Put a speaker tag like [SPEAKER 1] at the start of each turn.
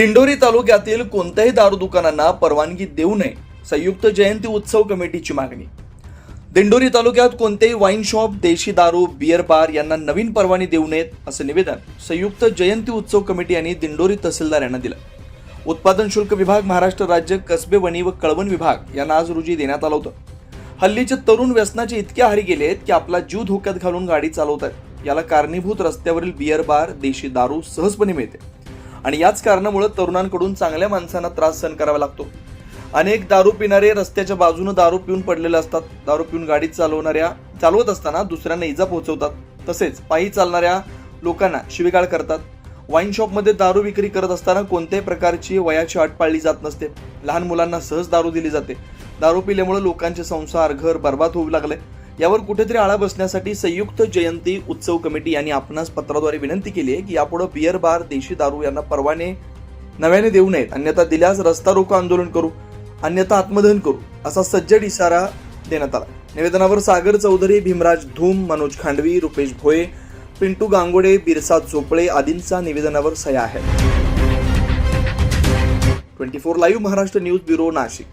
[SPEAKER 1] दिंडोरी तालुक्यातील कोणत्याही दारू दुकानांना परवानगी देऊ नये संयुक्त जयंती उत्सव कमिटीची मागणी. दिंडोरी तालुक्यात कोणतेही वाईन शॉप देशी दारू बियर बार यांना नवीन परवानी देऊ नयेत असं निवेदन संयुक्त जयंती उत्सव कमिटी यांनी दिंडोरी तहसीलदार यांना दिलं. उत्पादन शुल्क विभाग महाराष्ट्र राज्य कसबे वणी व कळवण विभाग यांना आज रोजी देण्यात आलं होतं. हल्लीचे तरुण व्यसनाचे इतके आहारी गेलेत की आपला जीव धोक्यात घालून गाडी चालवत आहेत याला कारणीभूत रस्त्यावरील बियर बार देशी दारू सहजपणे मिळते. आणि याच कारणामुळे तरुणांकडून चांगल्या माणसांना त्रास सहन करावा लागतो. अनेक दारू पिणारे रस्त्याच्या बाजूनं दारू पिऊन पडलेले असतात. दारू पिऊन गाडी चालवणाऱ्या चालवत असताना दुसऱ्यांना इजा पोहोचवतात. तसेच पायी चालणाऱ्या लोकांना शिवीगाळ करतात. वाईन शॉपमध्ये दारू विक्री करत असताना कोणत्याही प्रकारची वयाची अट पाळली जात नसते. लहान मुलांना सहज दारू दिली जाते. दारू पिल्यामुळे लोकांचे संसार घर बर्बाद होऊ लागले. यावर कुठेतरी आळा बसण्यासाठी संयुक्त जयंती उत्सव कमिटी यांनी आपणास पत्राद्वारे विनंती केली आहे की यापुढे बियर बार देशी दारू यांना परवाने नव्याने देऊ नयेत. अन्यथा दिल्यास रस्ता रोको आंदोलन करू. अन्यथा आत्मदहन करू असा सज्जड इशारा देण्यात आला. निवेदनावर सागर चौधरी भीमराज धूम मनोज खांडवी रुपेश भोये पिंटू गांगोडे बिरसा चोपळे आदींचा निवेदनावर सह्या आहे twenty four live Maharashtra news bureau Nashik.